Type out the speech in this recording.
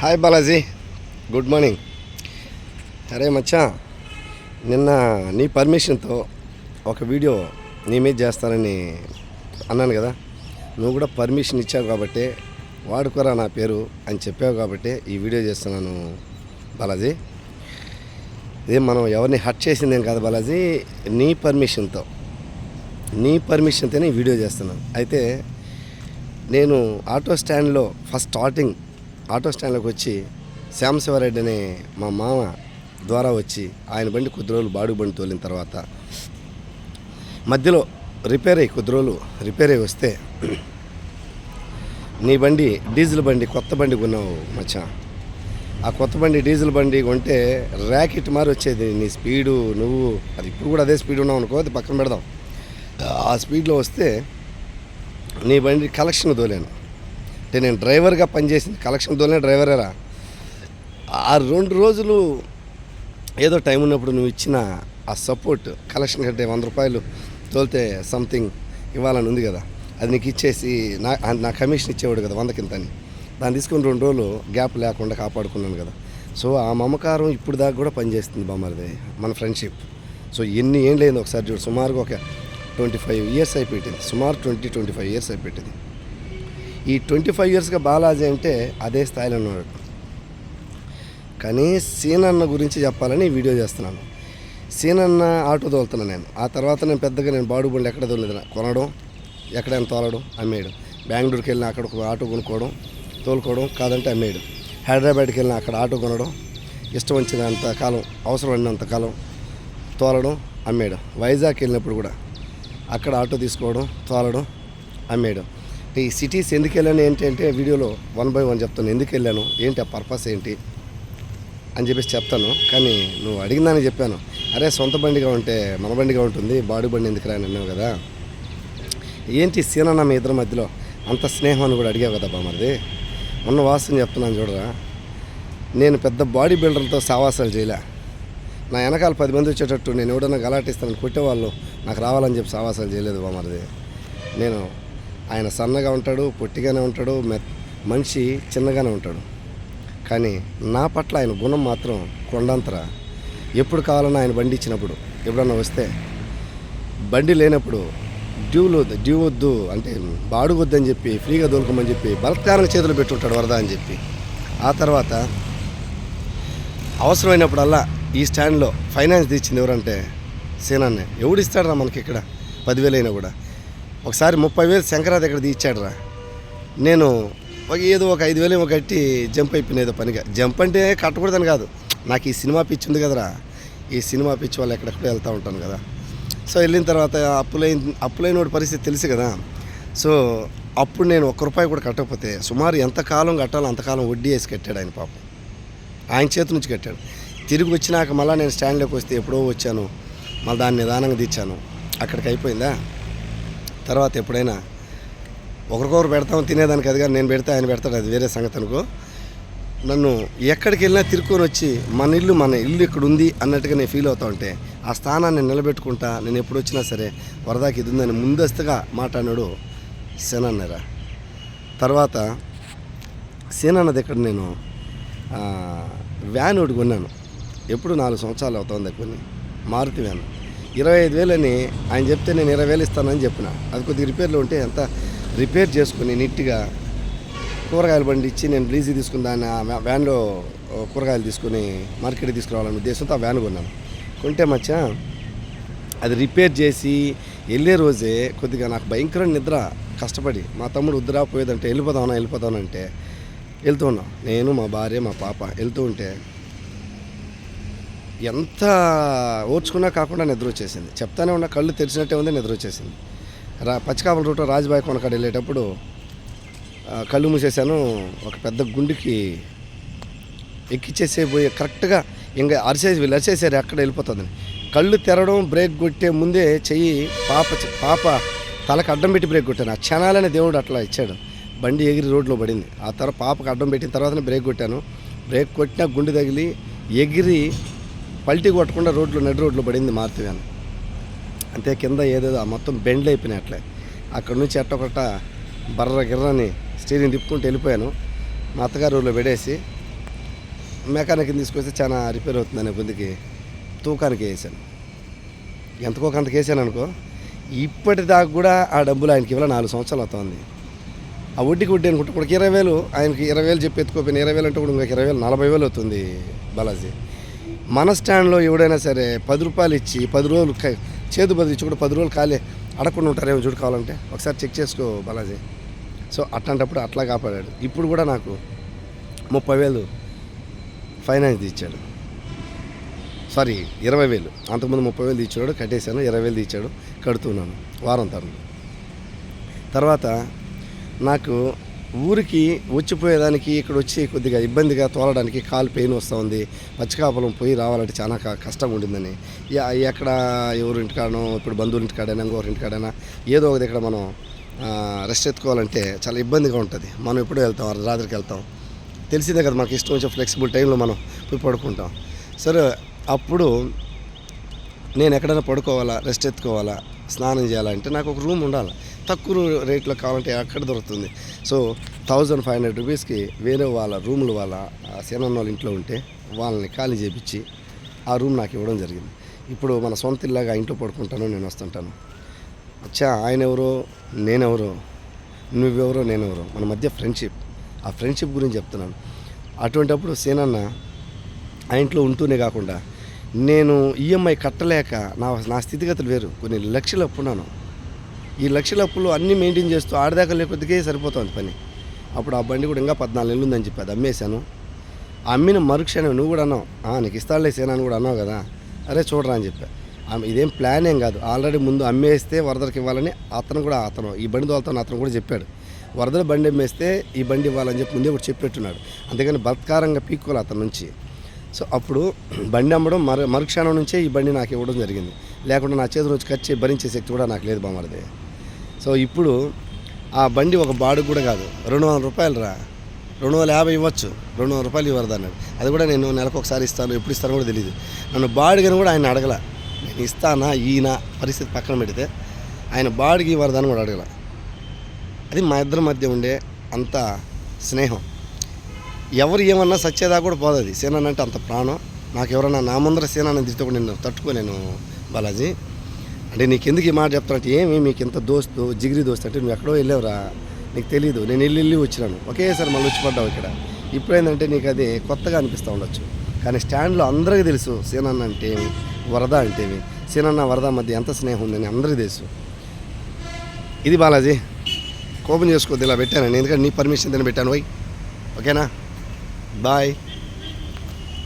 Hi Balaji good morning అరే మచ్చా నిన్న నీ పర్మిషన్తో ఒక వీడియో నీ మీద చేస్తానని అన్నాను కదా. నువ్వు కూడా పర్మిషన్ ఇచ్చావు కాబట్టి వాడుకోరా నా పేరు అని చెప్పావు కాబట్టి ఈ వీడియో చేస్తున్నాను బాలాజీ ఇదే మనం ఎవరిని హట్ చేసిందేం కాదు బాలాజీ నీ పర్మిషన్తో నీ పర్మిషన్తోనే వీడియో చేస్తున్నాను. అయితే నేను ఆటో స్టాండ్లో ఫస్ట్ స్టార్టింగ్ ఆటో స్టాండ్లోకి వచ్చి శ్యామశివరెడ్డి అనే మా మామ ద్వారా వచ్చి ఆయన బండి కొద్ది రోజులు బాడుగు బండి తోలిన తర్వాత మధ్యలో రిపేర్ అయ్యి కొద్ది రోజులు రిపేర్ అయ్యి వస్తే నీ బండి డీజిల్ బండి కొత్త బండి కొన్నావు మచ్చా. ఆ కొత్త బండి డీజిల్ బండి కొంటే ర్యాకెట్ మారి వచ్చేది. నీ స్పీడు నువ్వు అది ఇప్పుడు కూడా అదే స్పీడ్ ఉన్నావు అనుకో అది పక్కన పెడదాం. ఆ స్పీడ్లో వస్తే నీ బండి కలెక్షన్ తోలాను. అంటే నేను డ్రైవర్గా పనిచేసింది కలెక్షన్తోనే డ్రైవరేరా. ఆ రెండు రోజులు ఏదో టైం ఉన్నప్పుడు నువ్వు ఇచ్చిన ఆ సపోర్ట్ కలెక్షన్ కంటే వంద రూపాయలు తోలితే సంథింగ్ ఇవ్వాలని ఉంది కదా. అది నీకు ఇచ్చేసి నా నా కమిషన్ ఇచ్చేవాడు కదా వంద కింద అని. దాన్ని తీసుకుని రెండు రోజులు గ్యాప్ లేకుండా కాపాడుకున్నాను కదా. సో ఆ మమకారం ఇప్పుడు దాకా కూడా పనిచేస్తుంది బామ్మరిది మన ఫ్రెండ్షిప్. సో ఎన్ని ఏం లేదు ఒకసారి చూడు సుమారుగా ఒక ట్వంటీ ఫైవ్ ఇయర్స్ అయిపోయింది. సుమారు ట్వంటీ ట్వంటీ ఫైవ్ ఇయర్స్ అయిపోయింది. ఈ ట్వంటీ ఫైవ్ ఇయర్స్గా బాలాజీ అంటే అదే స్థాయిలో ఉన్నాడు. కానీ సీనన్న గురించి చెప్పాలని వీడియో చేస్తున్నాను. సీనన్న ఆటో తోలుతున్నాను నేను. ఆ తర్వాత నేను పెద్దగా నేను బాడు బండి ఎక్కడ తోలేదు కొనడం ఎక్కడైనా తోలడం అమ్మేయడం. బెంగళూరుకి వెళ్ళిన అక్కడ ఒక ఆటో కొనుక్కోవడం తోలుకోవడం కాదంటే అమ్మేయడం. హైదరాబాద్కి వెళ్ళిన అక్కడ ఆటో కొనడం ఇష్టం వచ్చినంత కాలం అవసరం పడినంత కాలం తోలడం అమ్మేయడం. వైజాగ్ వెళ్ళినప్పుడు కూడా అక్కడ ఆటో తీసుకోవడం తోలడం అమ్మేయడం. ఈ సిటీస్ ఎందుకు వెళ్ళాను ఏంటి అంటే వీడియోలో వన్ బై వన్ చెప్తాను. ఎందుకు వెళ్ళాను? ఏంటి ఆ పర్పస్ ఏంటి? అని చెప్పేసి చెప్తాను. కానీ నువ్వు అడిగిందని చెప్పాను. అరే సొంత బండిగా ఉంటే మన బండిగా ఉంటుంది. బాడీ బండి ఎందుకు రాని అన్నావు కదా. ఏంటి సీనన్న మీ ఇద్దరి మధ్యలో? అంత స్నేహం అని కూడా అడిగావు కదా బామర్ది ఉన్న వాసన చెప్తున్నాను చూడరా. నేను పెద్ద బాడీ బిల్డర్లతో సావాసాలు చేయలే. నా వెనకాల పది మంది వచ్చేటట్టు నేను ఎవడన్నా గలాటిస్తానని కొట్టేవాళ్ళు నాకు రావాలని చెప్పి సావాసాలు చేయలేదు బామరిది నేను ఆయన సన్నగా ఉంటాడు పొట్టిగానే ఉంటాడు మె మనిషి చిన్నగానే ఉంటాడు. కానీ నా పట్ల ఆయన గుణం మాత్రం కొండంతరా. ఎప్పుడు కావాలన్నా ఆయన బండి ఇచ్చినప్పుడు ఎప్పుడన్నా వస్తే బండి లేనప్పుడు డ్యూలు డ్యూ వద్దు అంటే బాడుగొద్దని చెప్పి ఫ్రీగా దొరకమని చెప్పి బలత్కారంగా చేతులు పెట్టుంటాడు వరద అని చెప్పి. ఆ తర్వాత అవసరమైనప్పుడల్లా ఈ స్టాండ్లో ఫైనాన్స్ తెచ్చింది ఎవరంటే సేనాన్నే. ఎవడు రా మనకి ఇక్కడ? పదివేలు అయినా కూడా. ఒకసారి ముప్పై వేలు శంకరా దగ్గర తీర్చాడురా నేను ఒక ఏదో ఒక ఐదు వేలు కట్టి జంప్ అయిపోయిన ఏదో పనిగా. జంప్ అంటే కట్టకూడదని కాదు. నాకు ఈ సినిమా పిచ్చి ఉంది కదరా. ఈ సినిమా పిచ్చి వాళ్ళు ఎక్కడెక్కడ వెళ్తూ ఉంటాను కదా. సో వెళ్ళిన తర్వాత అప్పులైన అప్పులైన పరిస్థితి తెలుసు కదా. సో అప్పుడు నేను ఒక్క రూపాయి కూడా కట్టకపోతే సుమారు ఎంతకాలం కట్టాలో అంతకాలం వడ్డీ వేసి కట్టాడు ఆయన పాపం. ఆయన చేతి నుంచి కట్టాడు. తిరిగి వచ్చినాక మళ్ళీ నేను స్టాండ్లోకి వస్తే ఎప్పుడో వచ్చాను. మళ్ళీ దాన్ని నిదానంగా తెచ్చాను అక్కడికి అయిపోయిందా? తర్వాత ఎప్పుడైనా ఒకరికొకరు పెడతాం తినేదానికి అది కానీ నేను పెడితే ఆయన పెడతాడు అది వేరే సంగతి అనుకో. నన్ను ఎక్కడికి వెళ్ళినా తిరుక్కొని వచ్చి మన ఇల్లు మన ఇల్లు ఇక్కడ ఉంది అన్నట్టుగా నేను ఫీల్ అవుతా ఉంటే ఆ స్థానాన్ని నిలబెట్టుకుంటా నేను ఎప్పుడు వచ్చినా సరే వరదాకి ఇది ఉందని ముందస్తుగా మాట్లాడినాడు సేనన్నరా తర్వాత సేనన్న దగ్గర నేను వ్యాన్ ఒకటి కొన్నాను. ఎప్పుడు నాలుగు సంవత్సరాలు అవుతుంది కొన్ని మారుతి వ్యాన్. ఇరవై ఐదు వేలని ఆయన చెప్తే నేను ఇరవై వేలు ఇస్తానని చెప్పిన. అది కొద్దిగా రిపేర్లో ఉంటే అంత రిపేర్ చేసుకుని నీట్గా కూరగాయలు బండి ఇచ్చి నేను బ్లీజీ తీసుకుని దాన్ని ఆ వ్యాన్లో కూరగాయలు తీసుకుని మార్కెట్కి తీసుకురావాలనే ఉద్దేశంతో ఆ వ్యాన్ కొన్నాను. కొంటే మచ్చా అది రిపేర్ చేసి వెళ్ళే రోజే కొద్దిగా నాకు భయంకర నిద్ర కష్టపడి మా తమ్ముడు వద్దురా పోయేదంటే వెళ్ళిపోదామన్నా వెళ్ళిపోదామనంటే వెళ్తూ ఉన్నాం. నేను మా భార్య మా పాప వెళ్తూ ఉంటే ఎంత ఓర్చుకున్నా కాకుండా నిద్ర వచ్చేసింది చెప్తానే ఉన్న కళ్ళు తెరిచినట్టే ఉంది నిద్ర వచ్చేసింది రా పచ్చికాపల రూట్ రాజుబాయి కొనకాడ వెళ్ళేటప్పుడు కళ్ళు మూసేశాను. ఒక పెద్ద గుండుకి ఎక్కిచ్చేసే పోయి కరెక్ట్గా ఇంకా అరిసేసి వీళ్ళు అరిసేసారు ఎక్కడ వెళ్ళిపోతుందని. కళ్ళు తెరడం బ్రేక్ కొట్టే ముందే చెయ్యి పాప పాప తలకు అడ్డం పెట్టి బ్రేక్ కొట్టాను. ఆ క్షణాలనే దేవుడు అట్లా ఇచ్చాడు. బండి ఎగిరి రోడ్లో పడింది. ఆ తర్వాత పాపకు అడ్డం పెట్టిన తర్వాతనే బ్రేక్ కొట్టాను. బ్రేక్ కొట్టినా గుండె తగిలి ఎగిరి పల్టీ కొట్టకుండా రోడ్లో నడి రోడ్లో పడింది మారుతి వ్యాన్ అంతే కింద ఏదేదో మొత్తం బెండ్లు అయిపోయినట్లే. అక్కడ నుంచి ఎట్టొకట బర్ర గిర్రని స్టీరింగ్ తిప్పుకుంటూ వెళ్ళిపోయాను. మా అత్తగారు ఊళ్ళో పెడేసి మెకానిక్ని తీసుకొస్తే చాలా రిపేర్ అవుతుందనే బుద్ధికి తూకానికి వేసాను. ఎంతకో అంతకు వేసాను అనుకో ఇప్పటిదాకా కూడా ఆ డబ్బులు ఆయనకి ఇవ్వాలి నాలుగు సంవత్సరాలు అవుతుంది. ఆ వడ్డీకి వడ్డీ అనుకుంటే ఇప్పుడు ఇరవై వేలు ఆయనకి ఇరవై వేలు చెప్పి ఎత్తుకోపోయిన ఇరవై వేలు అంటే కూడా ఇంకొక ఇరవై వేలు నలభై వేలు అవుతుంది బాలాజీ. మన స్టాండ్లో ఎవడైనా సరే పది రూపాయలు ఇచ్చి పది రోజులు చేతు చేదు బదులు ఇచ్చి కూడా పది రోజులు ఖాళీ అడగకుండా ఉంటారేమో చూడు కావాలంటే ఒకసారి చెక్ చేసుకో బాలాజీ. సో అట్లాంటప్పుడు అట్లా కాపాడాడు. ఇప్పుడు కూడా నాకు ముప్పై వేలు ఫైనాన్స్ ఇచ్చాడు సారీ ఇరవై వేలు. అంతకుముందు ముప్పై వేలు ఇచ్చాడు కట్టేశాను ఇరవై వేలు ఇచ్చాడు కడుతున్నాను వారం తరం తర్వాత నాకు ఊరికి వచ్చిపోయేదానికి ఇక్కడ వచ్చి కొద్దిగా ఇబ్బందిగా తోలడానికి కాలు పెయిన్ వస్తూ ఉంది. పచ్చికాపలం పోయి రావాలంటే చాలా కష్టంగా కష్టం ఉండిందని ఎక్కడ ఎవరి ఇంటికాడనో ఇప్పుడు బంధువుల ఇంటికాడైనా ఇంకొకరి ఇంటికాడైనా ఏదో ఒకటి ఇక్కడ మనం రెస్ట్ ఎత్తుకోవాలంటే చాలా ఇబ్బందిగా ఉంటుంది. మనం ఎప్పుడు వెళ్తాం రాత్రికి వెళ్తాం. తెలిసిందే కదా మనకి ఇష్టం వచ్చే ఫ్లెక్సిబుల్ టైంలో మనం పోయి పడుకుంటాం. సరే అప్పుడు నేను ఎక్కడైనా పడుకోవాలా రెస్ట్ ఎత్తుకోవాలా? స్నానం చేయాలంటే నాకు ఒక రూమ్ ఉండాలి. తక్కువ రేట్లో కావాలంటే అక్కడ దొరుకుతుంది. సో థౌజండ్ ఫైవ్ హండ్రెడ్ రూపీస్కి వేరే వాళ్ళ రూములు వాళ్ళ సేనన్న వాళ్ళ ఇంట్లో ఉంటే వాళ్ళని ఖాళీ చేపించి ఆ రూమ్ నాకు ఇవ్వడం జరిగింది. ఇప్పుడు మన సొంత ఇల్లాగా ఇంట్లో పడుకుంటాను నేను వస్తుంటాను. అచ్చా ఆయన ఎవరో నేనెవరో నువ్వెవరో నేనెవరో మన మధ్య ఫ్రెండ్షిప్ ఆ ఫ్రెండ్షిప్ గురించి చెప్తున్నాను. అటువంటప్పుడు సేనన్న ఆ ఇంట్లో ఉంటూనే కాకుండా నేను ఈఎంఐ కట్టలేక నా నా స్థితిగతులు వేరు. కొన్ని లక్షలు అప్పున్నాను. ఈ లక్షల అప్పులు అన్నీ మెయింటైన్ చేస్తూ ఆడదాకా లేకపోతే సరిపోతుంది పని. అప్పుడు ఆ బండి కూడా ఇంకా పద్నాలుగు నెలలు ఉందని చెప్పి అది అమ్మేశాను. అమ్మిన మరుక్షణం నువ్వు కూడా అన్నావు. "ఆ, నీకు ఇస్తాడులే సేనా అని కూడా అన్నావు కదా. అరే చూడరా అని చెప్పా. ఆమె ఇదేం ప్లాన్ ఏం కాదు. ఆల్రెడీ ముందు అమ్మేస్తే వరదలకు ఇవ్వాలని అతను కూడా అతను ఈ బండి తోలుతాను అతను కూడా చెప్పాడు. వరదలు బండి అమ్మేస్తే ఈ బండి ఇవ్వాలని చెప్పి ముందే కూడా చెప్పెట్టున్నాడు అంతేగాని బత్కారంగా పీక్కోవాలి అతని నుంచి. సో అప్పుడు బండి అమ్మడం మరు మరుక్షణం నుంచే ఈ బండి నాకు ఇవ్వడం జరిగింది. లేకుండా నా చేతి రోజు ఖర్చు భరించే శక్తి కూడా నాకు లేదు బామరిది. సో ఇప్పుడు ఆ బండి ఒక బాడు కూడా కాదు. రెండు వందల రూపాయలు రా. రెండు వందల యాభై ఇవ్వచ్చు. రెండు వందల రూపాయలు ఇవ్వరు అన్నాడు అది కూడా నేను నెలకు ఒకసారి ఇస్తాను. ఎప్పుడు ఇస్తానో కూడా తెలియదు నన్ను బాడుగని కూడా ఆయన అడగల. నేను ఇస్తానా ఈయన పరిస్థితి పక్కన పెడితే ఆయన బాడికి ఇవ్వరదని కూడా అడగల. అది మా ఇద్దరి మధ్య ఉండే అంత స్నేహం. ఎవరు ఏమన్నా సచ్చేదా కూడా పోదు అది. సేనాన్ అంటే అంత ప్రాణం. నాకు ఎవరన్నా నా ముందర సేనాన్ని తిరిగితే కూడా నేను తట్టుకోలేను బాలాజీ. అంటే నీకు ఎందుకు ఈ మాట చెప్తానంటే ఏమి మీకు ఇంత దోస్తు జిగిరి దోస్తు అంటే నువ్వు ఎక్కడో వెళ్ళావురా? నీకు తెలియదు నేను వెళ్ళి వెళ్ళి వచ్చినాను. ఒకేసారి మళ్ళీ వచ్చి పడ్డావు ఇక్కడ. ఇప్పుడేంటంటే నీకు అది కొత్తగా అనిపిస్తూ ఉండొచ్చు. కానీ స్టాండ్లో అందరికీ తెలుసు సీనన్న అంటే ఏమి వరద అంటే ఏమి. సీనన్న వరద మధ్య ఎంత స్నేహం ఉందని అందరికీ తెలుసు. ఇది బాలాజీ. కోపం చేసుకోవద్దు ఇలా పెట్టాను నేను. ఎందుకంటే నీ పర్మిషన్ తిని పెట్టాను. పోయి ఓకేనా? Bye.